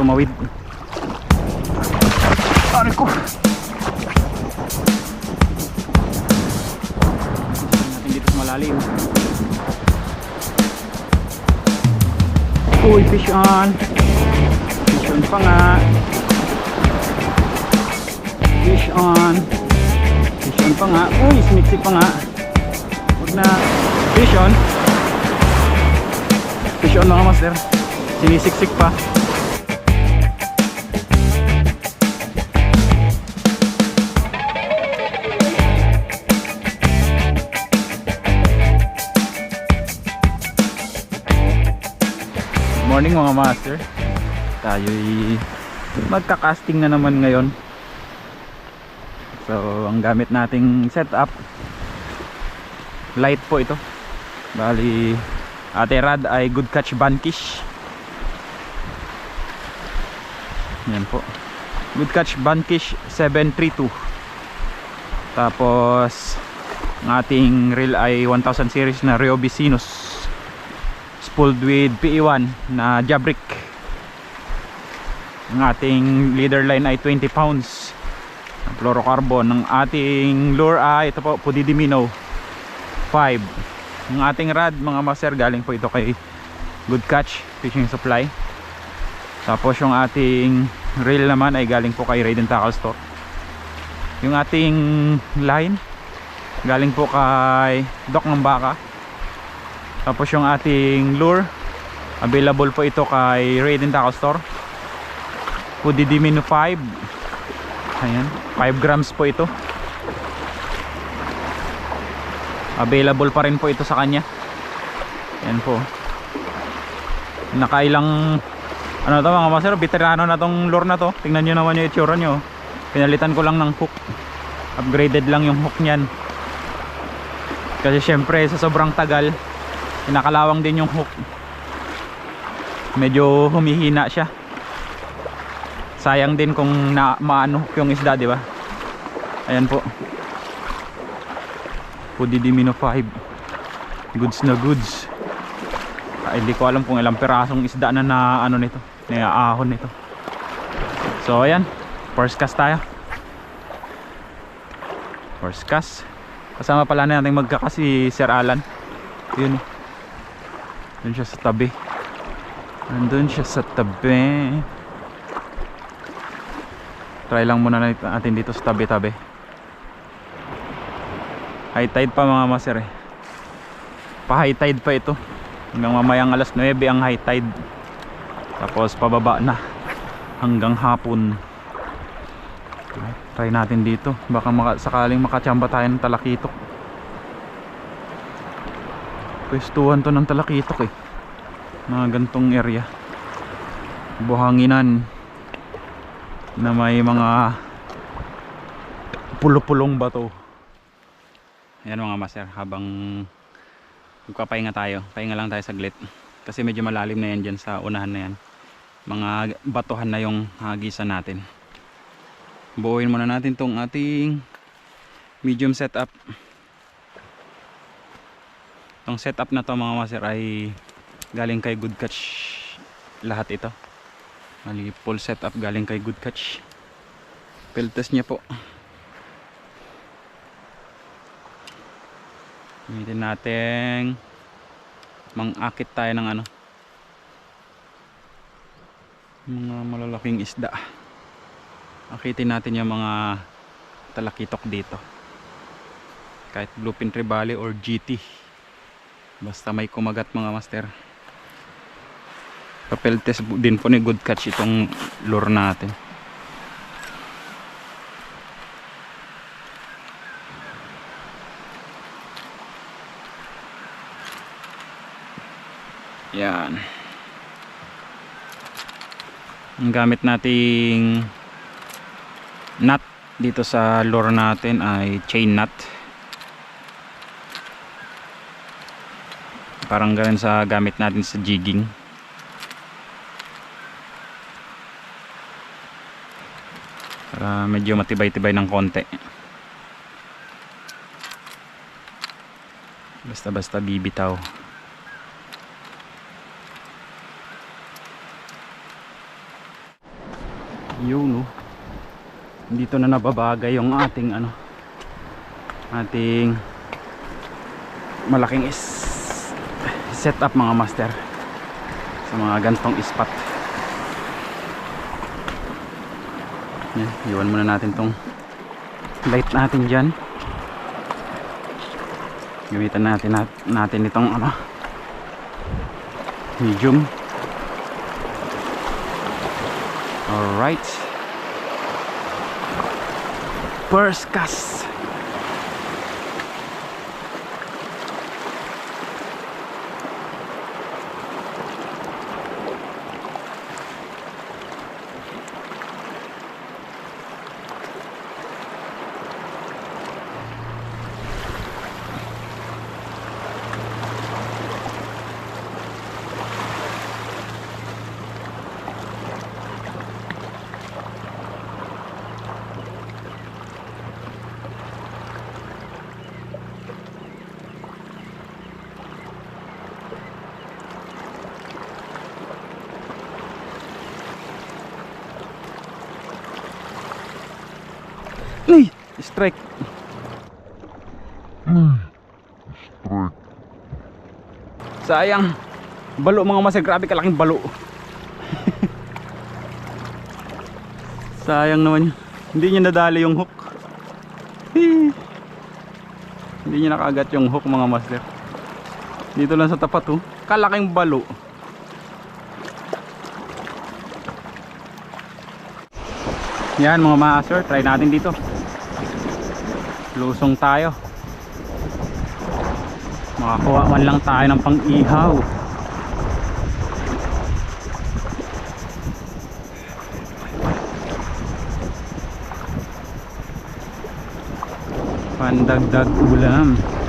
tumawid. Aray ko. Natin dito malalim. Uy, fish on. Fish on pa nga. Fish on. Fish on pa nga. Uy, sniksik pa nga. Huwag na. Fish on. Fish on mga master. Sinisiksik pa morning mga master. Tayo'y magka-casting na naman ngayon. So ang gamit nating setup Light po ito. Bali Ate Rad ay good catch bankish Yan po. Good catch bankish 732 Tapos ang ating reel ay 1000 series na Ryobi Sinus spooled with PE1 na Jabrick. Ang ating leader line ay 20 pounds. Ng fluorocarbon ng ating lure ay ito po Pudidimino 5 ang ating rad mga master galing po ito kay Good Catch Fishing Supply. Tapos yung ating reel naman ay galing po kay Raiden Tackle Store. Yung ating line galing po kay Doc ng Baka tapos yung ating lure available po ito kay Raiden Tackle Store. Pudidimino 5 ayan 5 grams po ito. Available pa rin po ito sa kanya. Yan po. Nakailang ano to mga master veterano na tong lure na to. Tingnan nyo naman yung itsura nyo. Pinalitan ko lang ng hook. Upgraded lang yung hook nyan kasi syempre sa sobrang tagal Pinakalawang din yung hook. Medyo humihina siya. Sayang din kung na maano yung isda, di ba? Ayan po. Pudidimino 5. Goods na goods. Ah, hindi ko alam kung ilang pirasong isda na na ano nito, niaahon nito. So ayan, first cast tayo. First cast. Kasama pala natin magkakasi Sir Alan. Yun. Doon siya sa tabi. Nandun siya sa tabi. Try lang muna natin dito sa tabi-tabi. High tide pa mga maser eh. Pa high tide pa ito. Hanggang mamayang alas 9 ang high tide. Tapos pababa na. Hanggang hapon. Try natin dito. Baka maka, sakaling makachamba tayo ng talakitok. Pwestuhan to ng talakitok eh. Mga gantong area. Buhanginan. Na may mga pulo-pulong bato. Ayan mga master, habang magpapahinga tayo, pahinga lang tayo saglit. Kasi medyo malalim na yan dyan sa unahan na yan. Mga batuhan na yung hagisan natin. Buuin muna natin tong ating medium setup. Itong setup na to mga master ay galing kay Good Catch lahat ito. Mali full setup galing kay Good Catch. Peltes niya po. Gamitin natin mangakit tayo ng ano mga malalaking isda akitin natin yung mga talakitok dito kahit Bluefin Trevally or GT basta may kumagat mga master. Papel test din po ni good catch itong lure natin. Yan. Ang gamit nating nut dito sa lure natin ay chain nut parang ganun sa gamit natin sa jigging. Para medyo matibay-tibay ng konti. Basta-basta bibitaw. Yun no dito na nababagay yung ating ano ating malaking is setup mga master sa mga gantong spot. Yan iwan muna natin tong light natin dyan. Gamitan natin nat natin itong ano medium. Alright. First cast Ay! Strike. Sayang. Balo mga master. Grabe kalaking balo. Sayang naman yun. Hindi niya nadali yung hook. Hindi niya nakagat yung hook mga master. Dito lang sa tapat oh. Kalaking balo. Yan mga master, try natin dito. Lusong tayo. Makakuha man lang tayo ng pang-ihaw. Pandagdag ulam.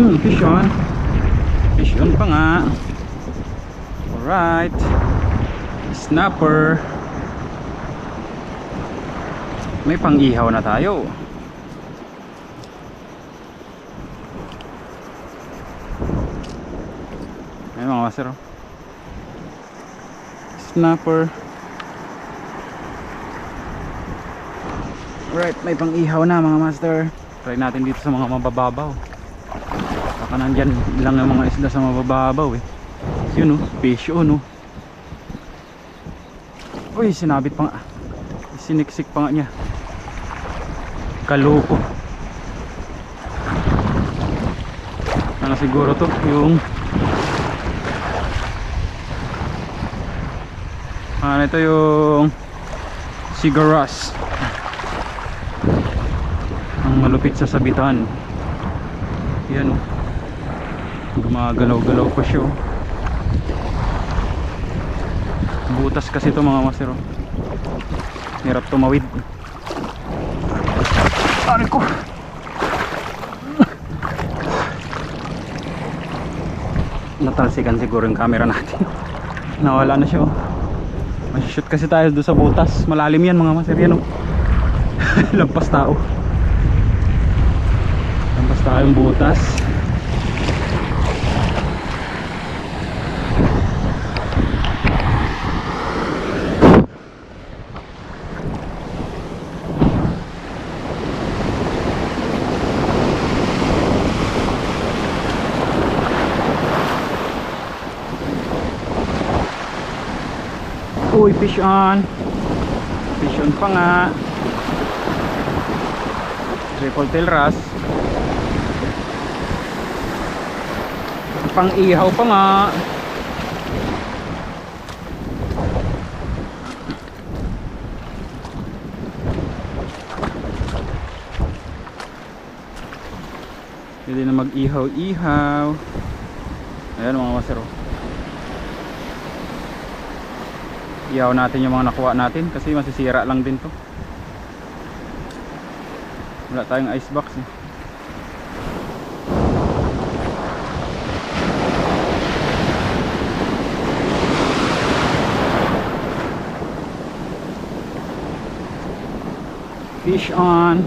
Hmm, fish on. Fish on pa nga. Alright. Snapper. May pang-ihaw na tayo. Ay mga master. oh. Snapper. Alright, may pang-ihaw na mga master. Try natin dito sa mga mabababaw. Baka nandyan lang yung mga isda sa mabababaw eh. Yun oh, fish oh. Uy, sinabit pa nga. Siniksik pa nga niya. Kaloko. Ano siguro to? Yung Ano ito yung Sigaras Ang malupit sa sabitan Yan oh gumagalaw-galaw pa siya oh. butas kasi ito mga master oh. hirap tumawid ano ko natalsikan siguro yung camera natin nawala na siya oh. masishoot kasi tayo doon sa butas malalim yan mga master yan oh. lampas tao lampas tayo yung butas Uy, fish on. Fish on pa nga. Triple tail ras. Pang ihaw pa nga. Pwede na mag-ihaw-ihaw. Ayan mga master. Ihaw natin yung mga nakuha natin kasi masisira lang din to. Wala tayong ice box eh. Fish on.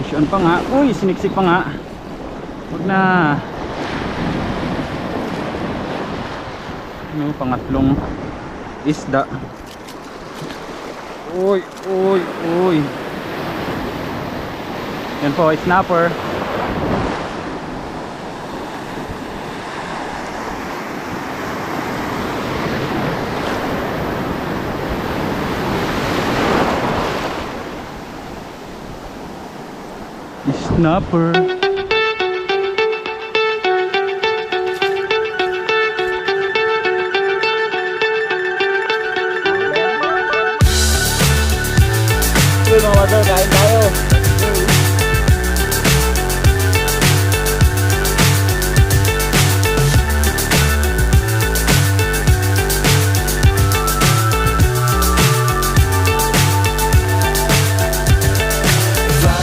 Fish on pa nga. Uy, siniksik pa nga. Huwag na. Ano, pangatlong isda. Uy, uy, uy. Yan po, snapper. Snapper. Fly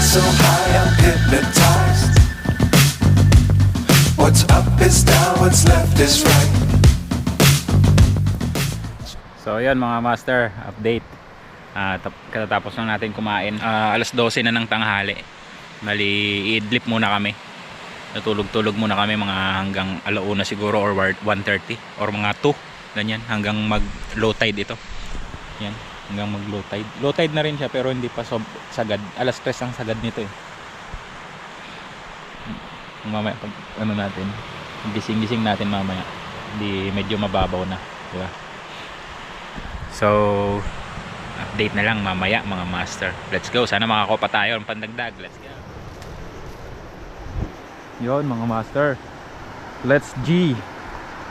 so high, I'm hypnotized. What's up is down, what's left is right. So ayan mga master, update. Tap- katatapos lang natin kumain. Ah, alas 12 na ng tanghali. Mali, i-idlip muna kami. Natulog-tulog muna kami mga hanggang alauna siguro or 1.30 or mga 2. Ganyan, hanggang mag low tide ito. Yan, hanggang mag low tide. Low tide na rin siya pero hindi pa sob sagad. Alas 3 ang sagad nito eh. Mamaya pag ano natin, gising-gising natin mamaya. Hindi medyo mababaw na, di ba? So, update na lang mamaya mga master. Let's go. Sana makakopa tayo ng pandagdag. Let's go. Yon mga master. Let's G.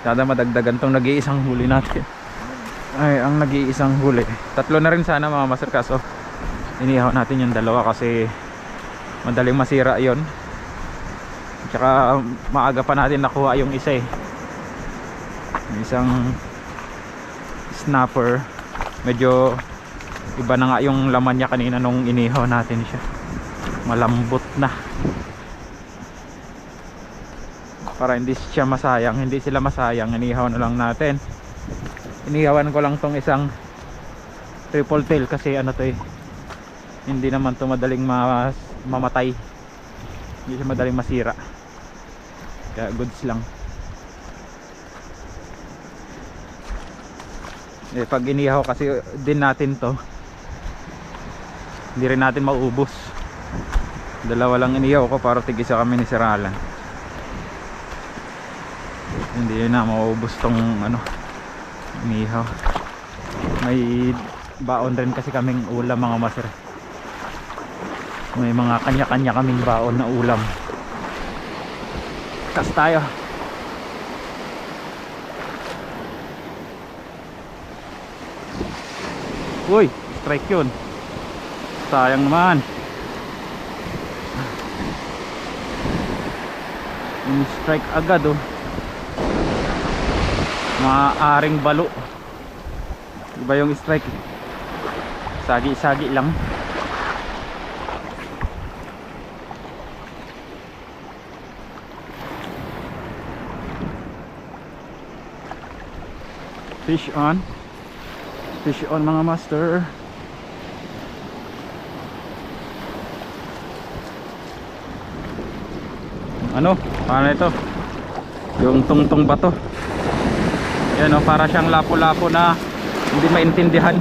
Sana madagdagan tong nag-iisang huli natin. Ay, ang nag-iisang huli. Tatlo na rin sana mga master kaso inihaw natin yung dalawa kasi madaling masira yon. Tsaka maaga pa natin nakuha yung isa eh. Isang snapper medyo iba na nga yung laman niya kanina nung inihaw natin siya. Malambot na. Para hindi siya masayang hindi sila masayang inihaw na lang natin. Inihawan ko lang tong isang triple tail kasi ano to eh hindi naman to madaling ma mamatay. Hindi siya madaling masira. Kaya goods lang. Eh, pag inihaw kasi din natin to hindi rin natin maubos. Dalawa lang inihaw ko para tigisa kami ni Siralan hindi na maubos tong ano inihaw. May baon rin kasi kaming ulam mga master. May mga kanya-kanya kaming baon na ulam. Kas tayo. Uy, strike yun. Sayang naman. Yung strike agad oh. Maaring balo. Iba yung strike. Sagi-sagi lang. Fish on. Fish on mga master. Ano? Paano ito? Yung tungtong bato. Yan o, para siyang lapo-lapo na hindi maintindihan.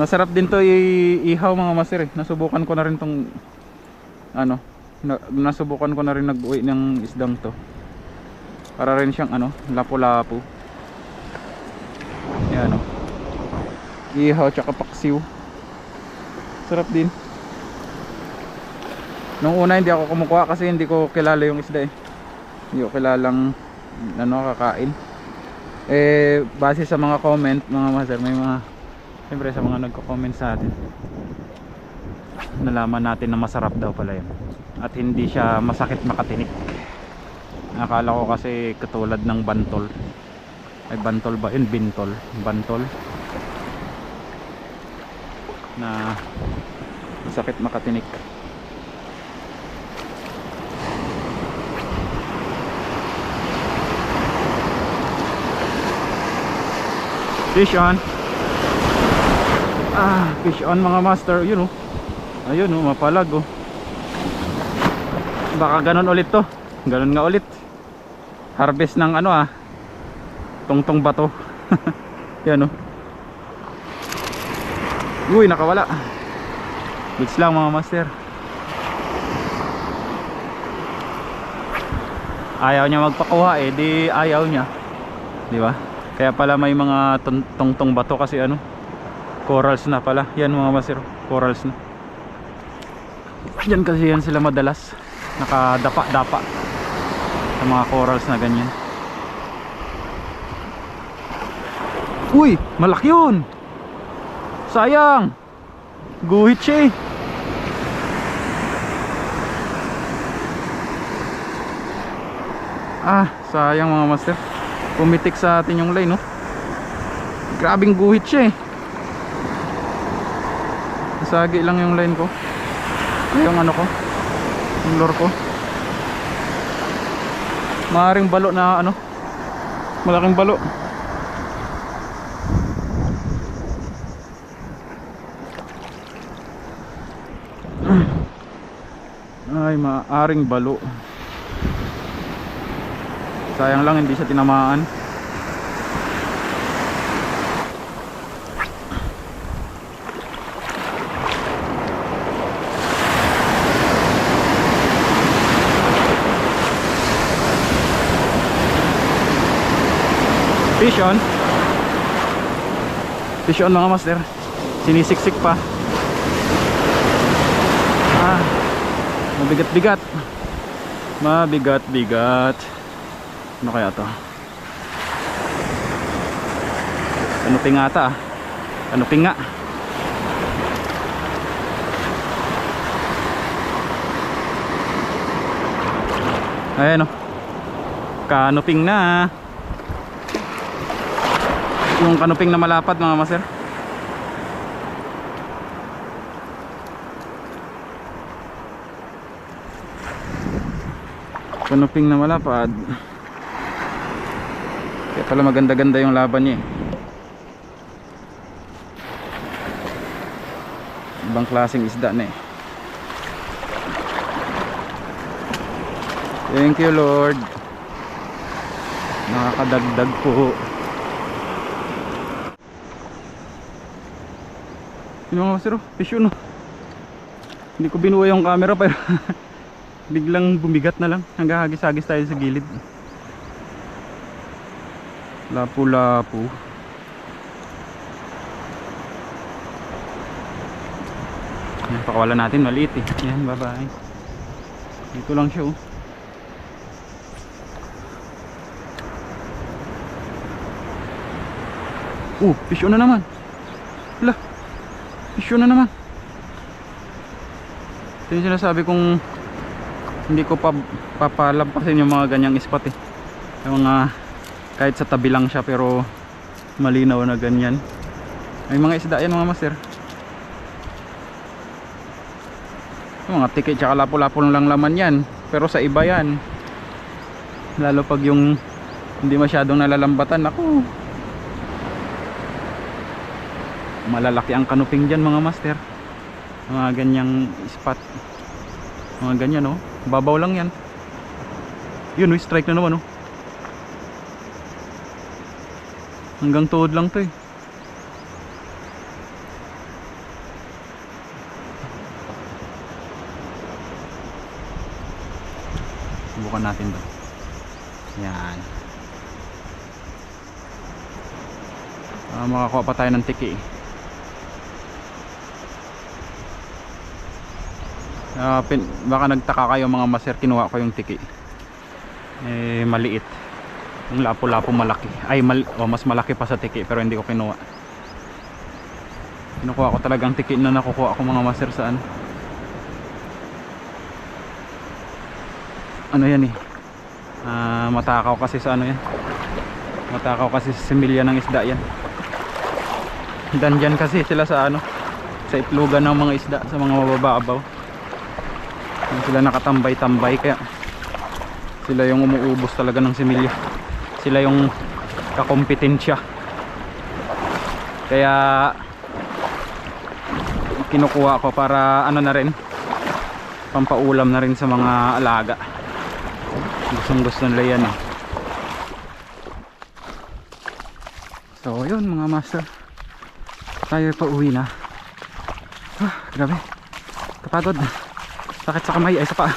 Masarap din to ihaw mga master eh. Nasubukan ko na rin tong ano, na, nasubukan ko na rin nag-uwi ng isdang to. Para rin siyang ano, lapo-lapo. Yan oh. Ihaw tsaka paksiw. Sarap din. Nung una hindi ako kumukuha kasi hindi ko kilala yung isda eh. Hindi ko kilalang ano kakain. Eh base sa mga comment mga master may mga siyempre sa mga nagko-comment sa atin. Nalaman natin na masarap daw pala yun. At hindi siya masakit makatinik. Akala ko kasi katulad ng bantol. Ay bantol ba yun? Bintol. Bantol. Na masakit makatinik. Fish on. Ah, fish on mga master. Yun oh. Ayun oh, mapalag oh. Baka ganun ulit to. Ganun nga ulit. Harvest ng ano ah. Tungtong bato. Yan oh. Uy, nakawala. Bits lang mga master. Ayaw niya magpakuha eh, di ayaw niya. Di ba? Kaya pala may mga tun- tungtong bato kasi ano, corals na pala. Yan mga master, corals na. Yan kasi yan sila madalas. Nakadapa-dapa sa mga corals na ganyan. Uy, malaki yun. Sayang. Guhit siya eh. Ah, sayang mga master. Pumitik sa atin yung line, no? Grabing guhit siya eh. Nasagi lang yung line ko. Yung ano ko. Lure ko. Maaring balo na ano. Malaking balo. Ay, maaring balo. Sayang lang hindi siya tinamaan. Fish on. Fish on mga master. Sinisiksik pa. Ah. Mabigat-bigat. Mabigat-bigat. Ano kaya to? Ano pingata ah? Ano pinga? Ayan o. Kanuping na. Yung kanuping na malapad mga master. Kanuping na malapad. Kaya pala maganda-ganda yung laban niya eh. Ibang klaseng isda na eh. Thank you Lord. Nakakadagdag po. Yung mga masero, fish yun oh. Hindi ko binuha yung camera pero biglang bumigat na lang. Hanggang hagis-hagis tayo sa gilid. Lapu-lapu. Yan, pakawalan natin maliit eh. Yan, bye bye. Dito lang siya oh. Oh, fish na naman. On na naman. Ito yung sinasabi kong hindi ko pa papalampasin yung mga ganyang spot eh. Yung mga kahit sa tabi lang siya pero malinaw na ganyan. May mga isda yan mga master. Yung mga tiki tsaka lapo-lapo lang laman yan. Pero sa iba yan. Lalo pag yung hindi masyadong nalalambatan. Ako. Malalaki ang kanuping dyan mga master. Mga ganyang spot. Mga ganyan oh. Babaw lang yan. Yun oh, strike na naman oh. Hanggang tuhod lang to eh. Subukan natin to. Yan. Ah, makakuha pa tayo ng tiki eh. Ah, pin, baka nagtaka kayo mga maser kinuha ko yung tiki. Eh maliit. Yung lapo-lapo malaki. Ay mal oh, mas malaki pa sa tiki pero hindi ko kinuha. Kinukuha ko talagang tiki na nakukuha ko mga master saan ano. Yan eh? Ah, matakaw kasi sa ano yan. Matakaw kasi sa similya ng isda yan. Dandyan kasi sila sa ano sa itlogan ng mga isda sa mga mabababaw Yan sila nakatambay-tambay kaya sila yung umuubos talaga ng similya. Sila yung kakompetensya. Kaya kinukuha ko para ano na rin pampaulam na rin sa mga alaga. Gustong gusto nila yan eh. So yun mga master. Tayo pa uwi na. Ah, grabe. Kapagod sakit sa kamay? Ay sa paa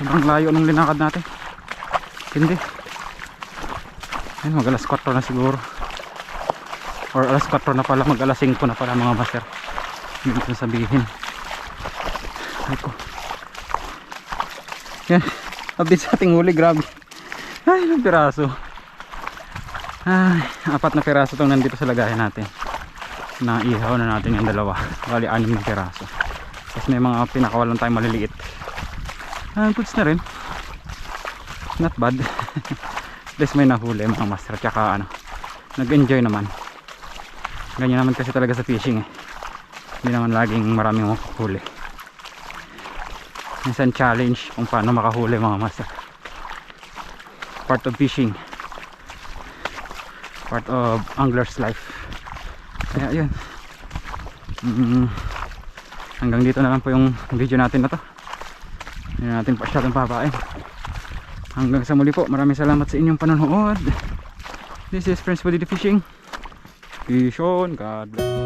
sobrang layo nung linakad natin. Hindi. Ayun mag alas 4 na siguro. Or alas 4 na pala mag alas 5 na pala mga master. Hindi ko sabihin. Ay ko. Yan. Update sa ating huli grabe. Ay ilang piraso. Ay apat na piraso itong nandito sa lagayan natin. Na ihaw na natin yung dalawa. Bali anim na piraso tapos may mga pinakawalan tayong maliliit. Ah goods na rin. Not bad. At least may nahuli mga master tsaka ano nag enjoy naman. Ganyan naman kasi talaga sa fishing eh. Hindi naman laging maraming makahuli minsan challenge kung paano makahuli mga master. Part of fishing. Part of angler's life. Kaya yun. Mm, hanggang dito na lang po yung video natin na to. Hindi na natin pasyadong papain hanggang sa muli po maraming salamat sa inyong panonood. This is Friends Buddy Fishing. Fish on. God bless